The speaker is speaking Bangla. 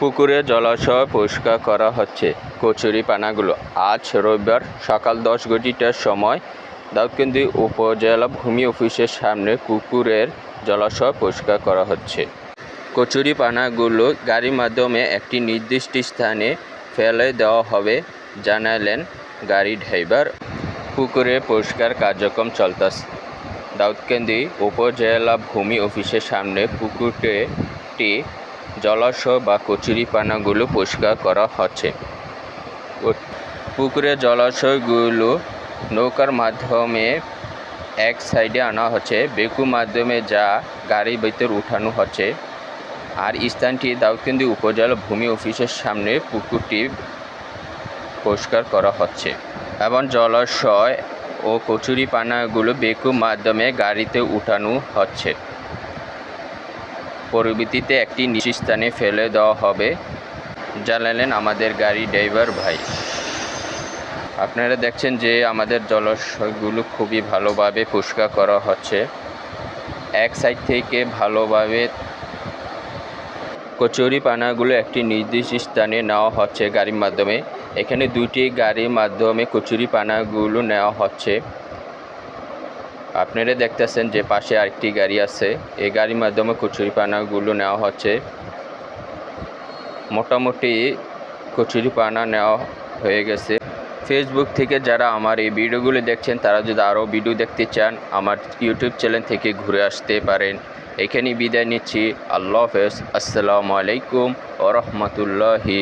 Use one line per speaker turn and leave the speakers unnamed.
পুকুরে জলাশয় পরিষ্কার করা হচ্ছে, কচুরি পানাগুলো। আজ রবিবার সকাল দশ ঘটিটার সময় দাউদকান্দি উপজেলা ভূমি অফিসের সামনে পুকুরের জলাশয় পরিষ্কার করা হচ্ছে। কচুরি পানাগুলো গাড়ির মাধ্যমে একটি নির্দিষ্ট স্থানে ফেলে দেওয়া হবে, জানালেন গাড়ি ড্রাইভার। পুকুরে পরিষ্কার কার্যক্রম চলতেছে। দাউদকান্দি উপজেলা ভূমি অফিসের সামনে পুকুরটি জলাশয় বা কচুরি পানাগুলো পরিষ্কার করা হচ্ছে। পুকুরের জলাশয়গুলো নৌকার মাধ্যমে এক সাইডে আনা হচ্ছে। বেকু মাধ্যমে যা গাড়ির ভিতর উঠানো হচ্ছে। আর স্থানটি দাউদকান্দি উপজেলা ভূমি অফিসের সামনে পুকুরটি পরিষ্কার করা হচ্ছে এবং জলাশয় ও কচুরি পানাগুলো বেকু মাধ্যমে গাড়িতে উঠানো হচ্ছে। পরবর্তীতে একটি স্থানে ফেলে দেওয়া হবে। জানালেন আমাদের গাড়ি ড্রাইভার ভাই। আপনারা দেখছেন যে আমাদের জলাশয়গুলো খুবই ভালোভাবে পরিষ্কার করা হচ্ছে। এক সাইড থেকে ভালোভাবে কচুরি পানাগুলো একটি নির্দিষ্ট স্থানে নেওয়া হচ্ছে গাড়ির মাধ্যমে। এখানে দুইটি গাড়ির মাধ্যমে কচুরি পানাগুলো নেওয়া হচ্ছে। আপনারা দেখতেছেন যে পাশে আরেকটি গাড়ি আছে। এই গাড়ির মাধ্যমে কচুরি পানাগুলো নেওয়া হচ্ছে। মোটামুটি কচুরি পানা নেওয়া হয়ে গেছে। ফেসবুক থেকে যারা আমার এই ভিডিওগুলো দেখছেন, তারা যদি আরও ভিডিও দেখতে চান, আমার ইউটিউব চ্যানেল থেকে ঘুরে আসতে পারেন। এখানেই বিদায় নিচ্ছি। আল্লাহ হাফেজ। আসসালামু আলাইকুম ও রহমতুল্লাহি